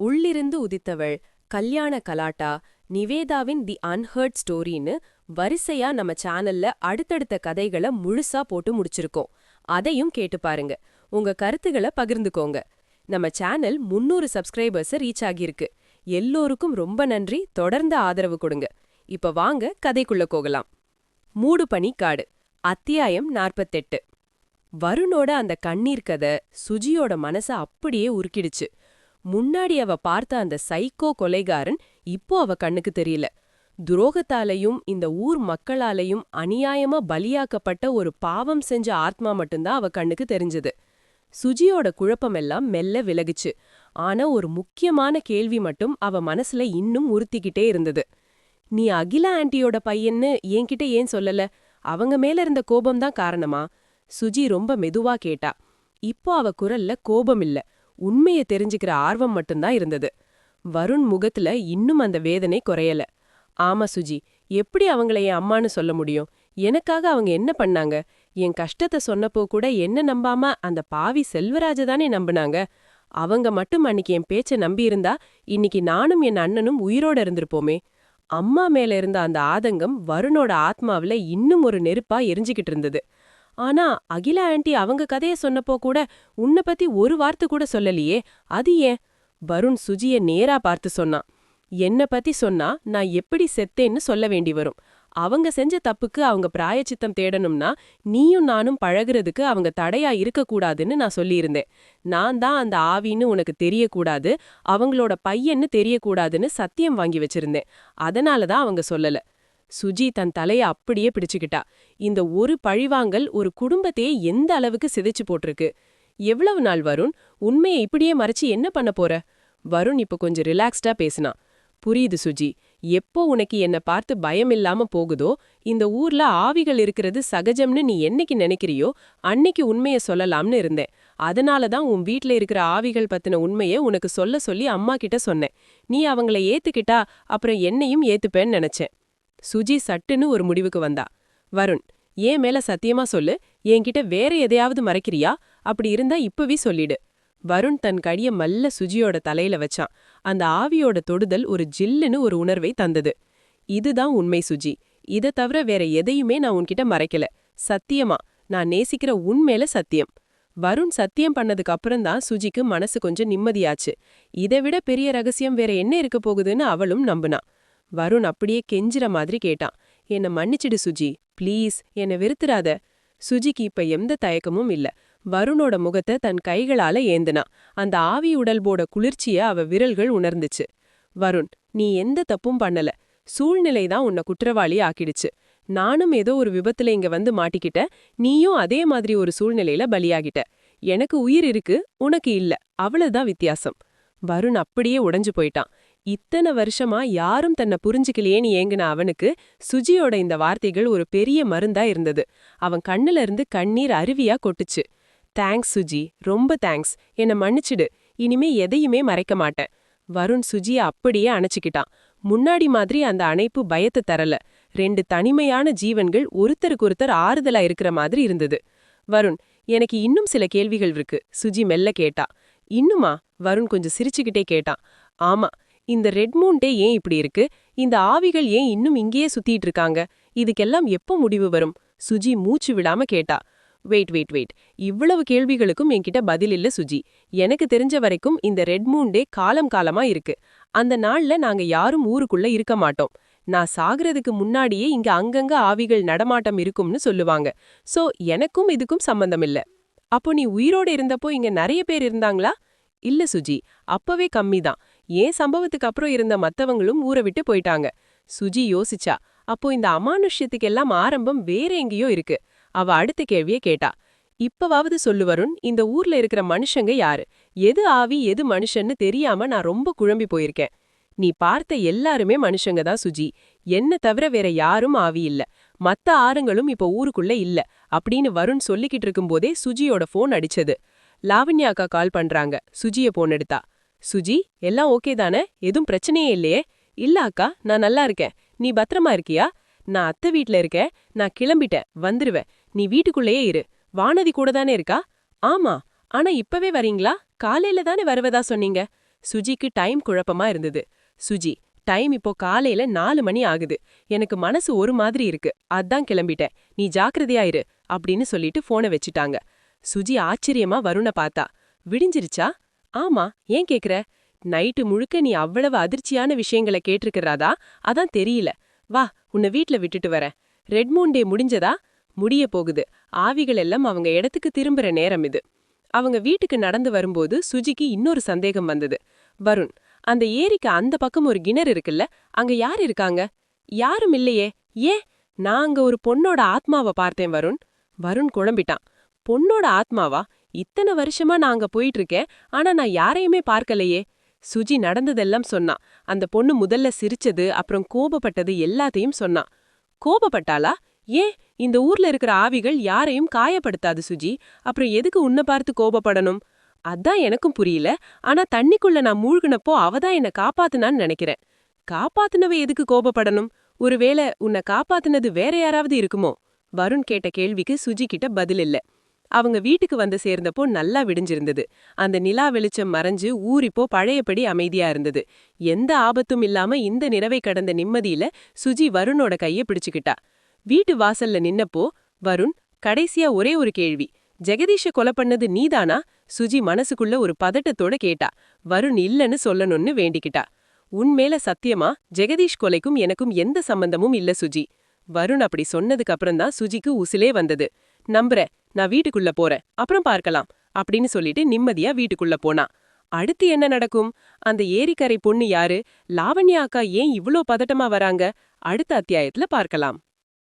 உள்ளிருந்து உதித்தவள் கல்யாண கலாட்டா நிவேதாவின் தி அன்ஹர்ட் ஸ்டோரின்னு வரிசையா நம்ம சேனல்ல அடுத்தடுத்த கதைகளை முழுசா போட்டு முடிச்சிருக்கோம். அதையும் கேட்டு பாருங்க. உங்க கருத்துக்களை பகிர்ந்துக்கோங்க. நம்ம சேனல் முன்னூறு சப்ஸ்கிரைபர்ஸ் ரீச் ஆகியிருக்கு. எல்லோருக்கும் ரொம்ப நன்றி. தொடர்ந்து ஆதரவு கொடுங்க. இப்ப வாங்க கதைக்குள்ள போகலாம். மூடு பனி காடு அத்தியாயம் நாற்பத்தெட்டு. வருணோட அந்த கண்ணீர் கதை சுஜியோட மனச அப்படியே உருக்கிடுச்சு. முன்னாடி அவ பார்த்த அந்த சைக்கோ கொலைகாரன் இப்போ அவ கண்ணுக்கு தெரியல. துரோகத்தாலையும் இந்த ஊர் மக்களாலையும் அநியாயமா பலியாக்கப்பட்ட ஒரு பாவம் செஞ்ச ஆத்மா மட்டும்தான் அவ கண்ணுக்கு தெரிஞ்சது. சுஜியோட குழப்பமெல்லாம் மெல்ல விலகுச்சு. ஆனா ஒரு முக்கியமான கேள்வி மட்டும் அவ மனசுல இன்னும் உறுத்திக்கிட்டே இருந்தது. நீ அகிலா ஆண்டியோட பையன்னு என்கிட்ட ஏன் சொல்லல? அவங்க மேல இருந்த கோபம்தான் காரணமா? சுஜி ரொம்ப மெதுவா கேட்டா. இப்போ அவ குரல்ல கோபம் இல்ல. உண்மையை தெரிஞ்சுக்கிற ஆர்வம் மட்டும்தான் இருந்தது. வருண் முகத்துல இன்னும் அந்த வேதனை குறையல. ஆமா சுஜி எப்படி அவங்கள என் அம்மான்னு சொல்ல முடியும்? எனக்காக அவங்க என்ன பண்ணாங்க? என் கஷ்டத்தை சொன்னப்போ கூட என்ன நம்பாம அந்த பாவி செல்வராஜ தானே நம்புனாங்க? அவங்க மட்டும் அன்னைக்கு என் பேச்ச நம்பியிருந்தா இன்னைக்கு நானும் என் அண்ணனும் உயிரோட இருந்திருப்போமே. அம்மா மேல இருந்த அந்த ஆதங்கம் வருணோட ஆத்மாவில இன்னும் ஒரு நெருப்பா எரிஞ்சுக்கிட்டு இருந்தது. ஆனா அகிலா ஆண்டி அவங்க கதைய சொன்னப்போ கூட உன்னை பத்தி ஒரு வார்த்தை கூட சொல்லலையே அது ஏன்? வருண் சுஜிய நேரா பார்த்து சொன்னான் என்ன பத்தி சொன்னா நான் எப்படி செத்தேன்னு சொல்ல வேண்டி வரும். அவங்க செஞ்ச தப்புக்கு அவங்க பிராயச்சித்தம் தேடணும்னா நீயும் நானும் பழகுறதுக்கு அவங்க தடையா இருக்கக்கூடாதுன்னு நான் சொல்லியிருந்தேன். நான் தான் அந்த ஆவின்னு உனக்கு தெரியக்கூடாது அவங்களோட பையன்னு தெரியக்கூடாதுன்னு சத்தியம் வாங்கி வச்சிருந்தேன். அதனால தான் அவங்க சொல்லல. சுஜி தன் தலைய அப்படியே பிடிச்சுக்கிட்டா. இந்த ஒரு பழிவாங்கல் ஒரு குடும்பத்தையே எந்த அளவுக்கு சிதைச்சு போட்டிருக்கு? எவ்வளவு நாள் வருண் உண்மையை இப்படியே மறைச்சு என்ன பண்ண போற? வருண் இப்ப கொஞ்சம் ரிலாக்ஸ்டா பேசினான் புரியுது சுஜி எப்போ உனக்கு என்ன பார்த்து பயம் இல்லாம போகுதோ இந்த ஊர்ல ஆவிகள் இருக்கிறது சகஜம்னு நீ என்னைக்கு நினைக்கிறியோ அன்னைக்கு உண்மைய சொல்லலாம்னு இருந்தேன். அதனால தான் உன் வீட்ல இருக்கிற ஆவிகள் பத்தின உண்மையை உனக்கு சொல்ல சொல்லி அம்மா கிட்ட சொன்னேன். நீ அவங்கள ஏத்துக்கிட்டா அப்புறம் என்னையும் ஏத்துப்பேன்னு நினைச்சேன். சுஜி சட்டுன்னு ஒரு முடிவுக்கு வந்தா. வருண் ஏன் மேல சத்தியமா சொல்லு? என்கிட்ட வேற எதையாவது மறைக்கிறியா? அப்படி இருந்தா இப்பவே சொல்லிடு. வருண் தன் கடிய மல்ல சுஜியோட தலையில வச்சான். அந்த ஆவியோட தொடுதல் ஒரு ஜில்லுன்னு ஒரு உணர்வை தந்தது. இதுதான் உண்மை சுஜி. இதை தவிர வேற எதையுமே நான் உன்கிட்ட மறைக்கல. சத்தியமா? நான் நேசிக்கிற உண்மையில சத்தியம். வருண் சத்தியம் பண்ணதுக்கு அப்புறம்தான் சுஜிக்கு மனசு கொஞ்சம் நிம்மதியாச்சு. இதை விட பெரிய ரகசியம் வேற என்ன இருக்க போகுதுன்னு அவளும் நம்புனா. வருண் அப்படியே கெஞ்சுற மாதிரி கேட்டான். என்ன மன்னிச்சிடு சுஜி. ப்ளீஸ். என்ன வெறுத்துறாத. சுஜிக்கு இப்ப எந்த தயக்கமும் இல்ல. வருணோட முகத்தை தன் கைகளால ஏந்தினா அந்த ஆவி உடல்போட குளிர்ச்சிய அவ விரல்கள் உணர்ந்துச்சு. வருண் நீ எந்த தப்பும் பண்ணல. சூழ்நிலை தான் உன்னை குற்றவாளி ஆக்கிடுச்சு. நானும் ஏதோ ஒரு விபத்துல இங்க வந்து மாட்டிக்கிட்ட நீயும் அதே மாதிரி ஒரு சூழ்நிலையில பலியாகிட்ட. எனக்கு உயிர் இருக்கு உனக்கு இல்ல. அவ்வளவுதான் வித்தியாசம். வருண் அப்படியே உடைஞ்சு போயிட்டான். இத்தனை வருஷமா யாரும் தன்னை புரிஞ்சுக்கலையேன்னு ஏங்கின அவனுக்கு சுஜியோட இந்த வார்த்தைகள் ஒரு பெரிய மருந்தா இருந்தது. அவன் கண்ணுல இருந்து கண்ணீர் அருவியா கொட்டுச்சு. தேங்க்ஸ் சுஜி. ரொம்ப தேங்க்ஸ் என்ன மன்னிச்சிடு. இனிமே எதையுமே மறைக்க மாட்டேன். வருண் சுஜிய அப்படியே அணைச்சிக்கிட்டான். முன்னாடி மாதிரி அந்த அணைப்பு பயத்தை தரல. ரெண்டு தனிமையான ஜீவன்கள் ஒருத்தருக்கு ஒருத்தர் ஆறுதலா இருக்கிற மாதிரி இருந்தது. வருண் எனக்கு இன்னும் சில கேள்விகள் இருக்கு. சுஜி மெல்ல கேட்டா. இன்னுமா? வருண் கொஞ்சம் சிரிச்சுக்கிட்டே கேட்டான். ஆமா. இந்த ரெட் மூன்டே ஏன் இப்படி இருக்கு? இந்த ஆவிகள் ஏன் இன்னும் இங்கேயே சுத்திட்டு இருக்காங்க? இதுக்கெல்லாம் எப்போ முடிவு வரும்? சுஜி மூச்சு விடாம கேட்டா. வெயிட் வெயிட் வெயிட் இவ்வளவு கேள்விகளுக்கும் என்கிட்ட பதில் இல்ல சுஜி. எனக்கு தெரிஞ்ச வரைக்கும் இந்த ரெட் மூன் டே காலம் காலமா இருக்கு. அந்த நாள்ல நாங்க யாரும் ஊருக்குள்ள இருக்க மாட்டோம். நான் சாகிறதுக்கு முன்னாடியே இங்க அங்கங்க ஆவிகள் நடமாட்டம் இருக்கும்னு சொல்லுவாங்க. சோ எனக்கும் இதுக்கும் சம்பந்தம் இல்ல. அப்போ நீ உயிரோட இருந்தப்போ இங்க நிறைய பேர் இருந்தாங்களா? இல்ல சுஜி. அப்பவே கம்மிதான். ஏன் சம்பவத்துக்கு அப்புறம் இருந்த மத்தவங்களும் ஊரை விட்டு போயிட்டாங்க. சுஜி யோசிச்சா அப்போ இந்த அமானுஷ்யத்துக்கெல்லாம் ஆரம்பம் வேற எங்கேயோ இருக்கு. அவ அடுத்த கேள்விய கேட்டா இப்பவாவது சொல்லுவருண் இந்த ஊர்ல இருக்கிற மனுஷங்க யாரு? எது ஆவி எது மனுஷன்னு தெரியாம நான் ரொம்ப குழம்பி போயிருக்கேன். நீ பார்த்த எல்லாருமே மனுஷங்க தான் சுஜி. என்ன தவிர வேற யாரும் ஆவி இல்ல. மத்த ஆறுங்களும் இப்ப ஊருக்குள்ள இல்ல. அப்படின்னு வருண் சொல்லிக்கிட்டு இருக்கும்போதே சுஜியோட போன் அடிச்சது. லாவண்யா அக்கா கால் பண்றாங்க. சுஜிய போன் எடுத்தா சுஜி எல்லாம் ஓகே தானே? எதுவும் பிரச்சனையே இல்லையே. இல்ல அக்கா நான் நல்லா இருக்கேன். நீ பத்திரமா இருக்கியா? நான் அத்தை வீட்ல இருக்கேன். நான் கிளம்பிட்டேன். வந்துருவேன். நீ வீட்டுக்குள்ளேயே இரு. வானதி கூட தானே இருக்கா? ஆமா. ஆனா இப்பவே வரீங்களா? காலையில தானே வருவதா சொன்னீங்க? சுஜிக்கு டைம் குழப்பமா இருந்தது. சுஜி டைம் இப்போ காலையில நாலு மணி ஆகுது. எனக்கு மனசு ஒரு மாதிரி இருக்கு. அதான் கிளம்பிட்டேன். நீ ஜாக்கிரதையா இரு. அப்படின்னு சொல்லிட்டு போனை வச்சுட்டாங்க. சுஜி ஆச்சரியமா வருண பார்த்தா. விடிஞ்சிருச்சா? ஆமா ஏன் கேக்குற? நைட்டு முழுக்க நீ அவ்வளவு அதிர்ச்சியான விஷயங்களை கேட்டிருக்கிறாதா? அதான் தெரியல. வா உன்னை வீட்ல விட்டுட்டு வரேன். ரெட் மூன் டே முடிஞ்சதா? முடிய போகுது. ஆவிகள் எல்லாம் அவங்க இடத்துக்கு திரும்புற நேரம் இது. அவங்க வீட்டுக்கு நடந்து வரும்போது சுஜிக்கு இன்னொரு சந்தேகம் வந்தது. வருண் அந்த ஏரிக்கு அந்த பக்கம் ஒரு கிணறு இருக்குல்ல? அங்க யார் இருக்காங்க? யாரும் இல்லையே. ஏன் நான் அங்க ஒரு பொண்ணோட ஆத்மாவை பார்த்தேன் வருண். வருண் குழம்பிட்டான். பொண்ணோட ஆத்மாவா? இத்தனை வருஷமா நான் அங்க போயிட்டு இருக்கேன் ஆனா நான் யாரையுமே பார்க்கலையே. சுஜி நடந்ததெல்லாம் சொன்னான் அந்த பொண்ணு முதல்ல சிரிச்சது அப்புறம் கோபப்பட்டது எல்லாத்தையும் சொன்னான் கோபப்பட்டாளா? ஏன்? இந்த ஊர்ல இருக்கிற ஆவிகள் யாரையும் காயப்படுத்தாது சுஜி. அப்புறம் எதுக்கு உன்னை பார்த்து கோபப்படணும்? அதான் எனக்கும் புரியல. ஆனா தண்ணிக்குள்ள நான் மூழ்கினப்போ அவதான் என்ன காப்பாத்துனான்னு நினைக்கிறேன். காப்பாத்துனவ எதுக்கு கோபப்படணும்? ஒருவேளை உன்னை காப்பாத்துனது வேற யாராவது இருக்குமோ? வருண் கேட்ட கேள்விக்கு சுஜி கிட்ட பதில் இல்ல. அவங்க வீட்டுக்கு வந்து சேர்ந்தப்போ நல்லா விடிஞ்சிருந்தது. அந்த நிலா வெளிச்சம் மறைஞ்சு ஊரிப்போ பழையபடி அமைதியா இருந்தது. எந்த ஆபத்தும் இல்லாம இந்த நிறவை கடந்த நிம்மதியில சுஜி வருணோட கைய பிடிச்சுக்கிட்டா. வீட்டு வாசல்ல நின்னப்போ வருண் கடைசியா ஒரே ஒரு கேள்வி. ஜெகதீஷ கொலை பண்ணது நீதானா? சுஜி மனசுக்குள்ள ஒரு பதட்டத்தோட கேட்டா. வருண் இல்லன்னு சொல்லணும்னு வேண்டிக்கிட்டா. உன்மேல சத்தியமா? ஜெகதீஷ் கொலைக்கும் எனக்கும் எந்த சம்பந்தமும் இல்ல சுஜி. வருண் அப்படி சொன்னதுக்கு அப்புறம்தான் சுஜிக்கு உசிலே வந்தது. நம்புறேன் நான் வீட்டுக்குள்ள போறேன் அப்புறம் பார்க்கலாம் அப்படின்னு சொல்லிட்டு நிம்மதியா வீட்டுக்குள்ள போனான் அடுத்து என்ன நடக்கும்? அந்த ஏரிக்கரை பொண்ணு யாரு? லாவண்யா அக்கா ஏன் இவ்ளோ பதட்டமா வராங்க? அடுத்த அத்தியாயத்துல பார்க்கலாம்.